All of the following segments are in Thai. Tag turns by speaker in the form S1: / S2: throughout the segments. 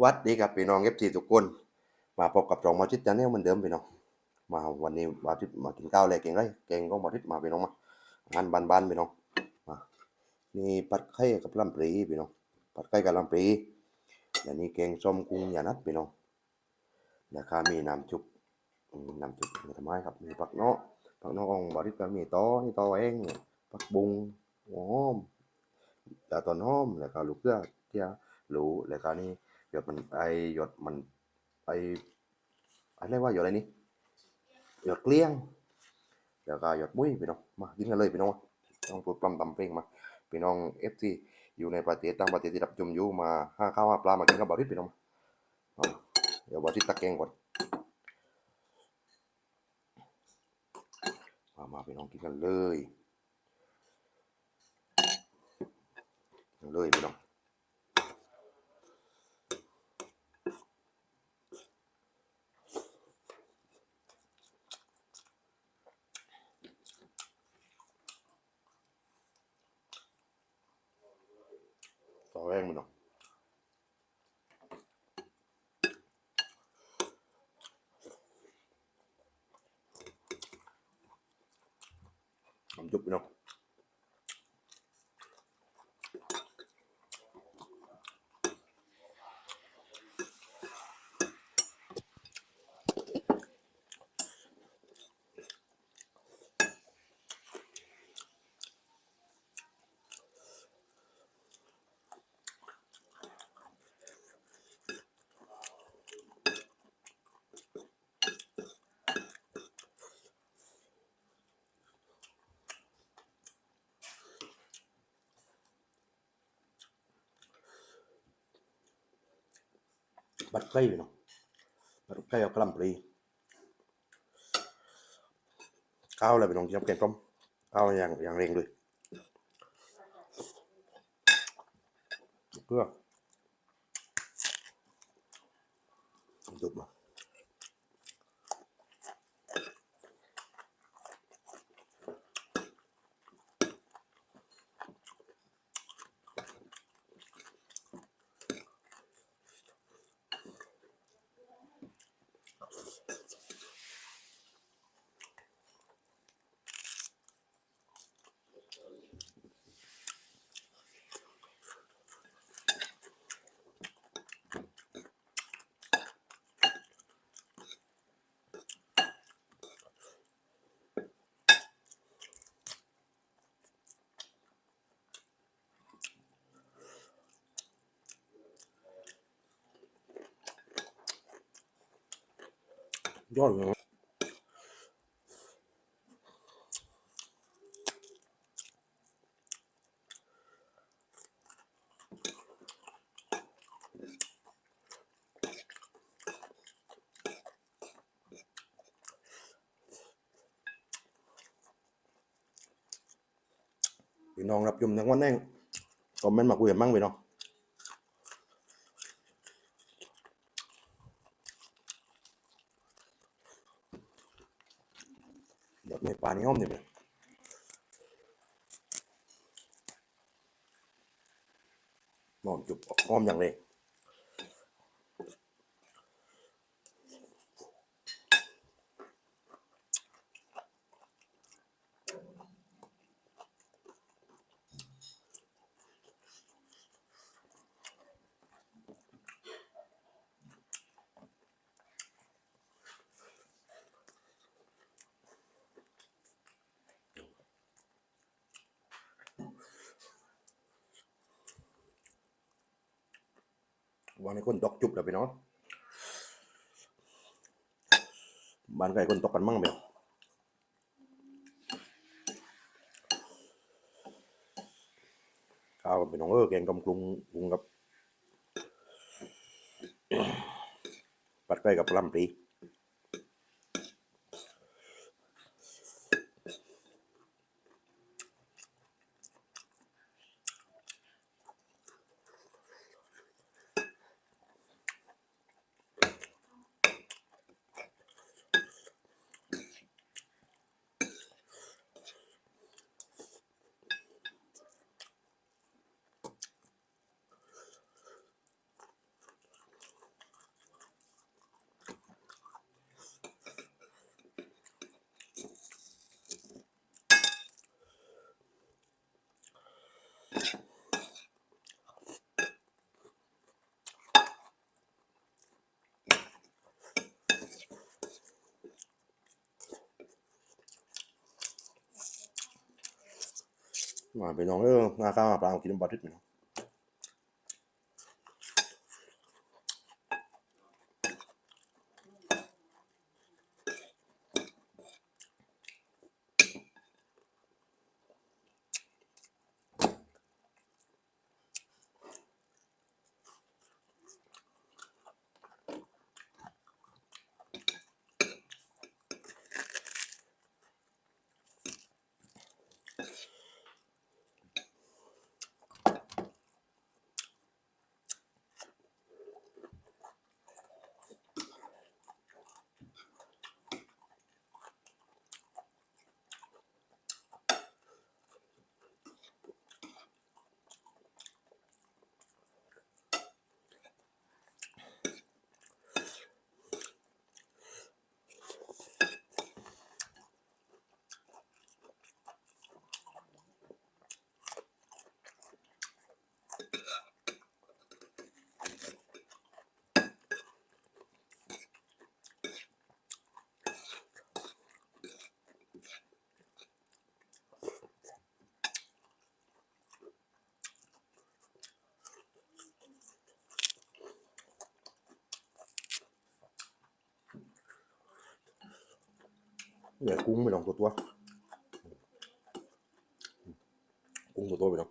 S1: วัดดีครับพี่น้องเอฟซีทุกคน มาพบกับสองมอชิดจานแนลเหมือนเดิมพี่น้องมาวันนี้มาทิตมากินข้าวเลยเก่งไรเก่งก็มอทิตมาพี่น้องมางานบ้านๆพี่น้องมานี่ปัดไข่กับลำปรีพี่น้องปัดไข่กับลำปรีและนี่แกงส้มกุ้งยานัดพี่น้องแล้วก็มีน้ำจุบน้ำจุบมีทำไมครับมีผักเนาะผักเนาะของหมอทิตก็มีตอนี่ตอเองเนี่ยผักบุงหัวหอมแล้วต้นหอมแล้วก็ลูกเกลือเที่ยรู้แล้วก็นี่ หยดมันไอหยดมันไออะไรว่าหยดอะไรนี่หยดเกลี้ยงแล้วก็หยดมุ้ยพี่น้องมากินกันเลยพี่น้องต้องพูดปลำตำเพลงมาพี่น้องเอฟซีอยู่ในประเทศต่างประเทศที่รับชมอยู่มาห้าข้าวห้าปลามากินกับบาริสพี่น้องเดี๋ยวบาริสตักแกงก่อนมามาพี่น้องกินกันเลยเลยพี่น้อง ต่อแรงมันเนาะ ทำ จุบไปเนาะบัดไก่ไปเนาะบัดไก่เอากล้ำปลีข้าวอะไรไปน้องกินกับแกงต้มข้าวอ ยอย่างเร่งเลยเพื่อจุบยอดเลยพี่น้องรับชมทั้งวันแน่งคอมเมนต์มาคุยกันบ้างพี่น้องไปลานี่ห้อ มนี่พี่หองจุบหอ วันนี้คนตกจุบแล้วพี่น้องบ้านใครคนตกกันมั่งไหมข้าวเป็นน้องเออแกงกำกรุงกรุงกับปัดไก่กับลำปรี มาไปน้องเออหน้าข้าวมาปลากินบาทิตพี่น้อง กุ้งไปลองตัวตัวกุ้งตัวตัวไปลอง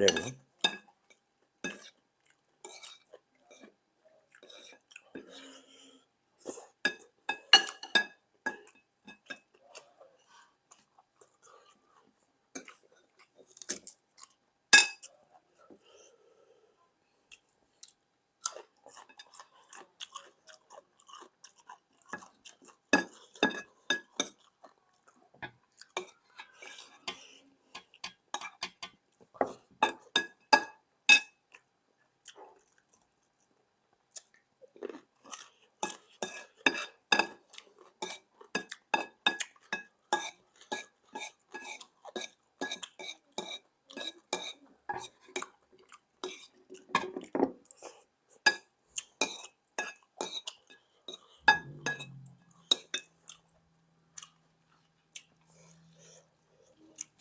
S1: ได้เ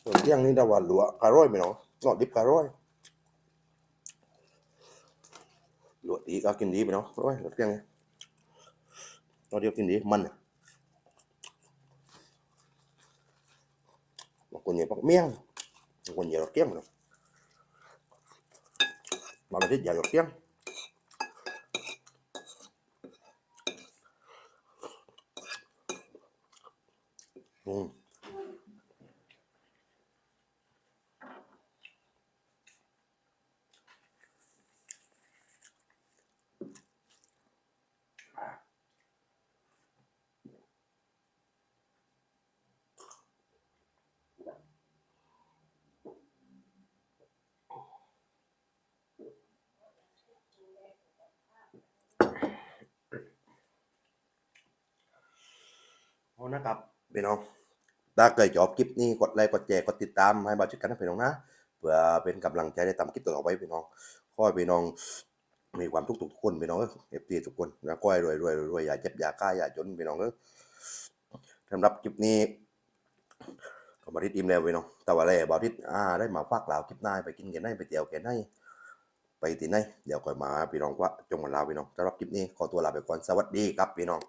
S1: ด่นนะเที่ยงนี้ดาวันหลัวคาร่อยไหมเนาะนอดดิบคาร่อยหลวดดีก็กินดีไปเนาะร้อยหลวดเที่ยงไงนอดเดียวกินดีมันอะบางคนเนี่ยปักเมี่ยงบางคนเนี่ยหลอดเกี้ยงเนาะมาเป็นทิศใหญ่หลอดเกี้ยงอืม นะครับพี่น้อง ถ้าเกิดชอบคลิปนี้กดไลค์กดแชร์กดติดตามให้บาชิดกันนะพี่น้องนะ เพื่อเป็นกำลังใจในทำคลิปต่อไปพี่น้องขอให้พี่น้องมีความทุกข์ทุกคนพี่น้องเอฟซีทุกคนแล้วก็ให้รวยรวยรวยอย่าเจ็บอย่าฆ่าอย่าจนพี่น้องเออสำหรับคลิปนี้ก็มาทิดอิ่มแล้วพี่น้องแต่ว่าอะไรบาทิดอ่าได้มาฝากลาวคลิปหน้าไปกินกันได้ไปเที่ยวกันได้ไปที่ไหนเดี๋ยวค่อยมาพี่น้องว่าจงวันลาพี่น้องสำหรับคลิปนี้ขอตัวลาไปก่อนสวัสดีครับพี่น้อง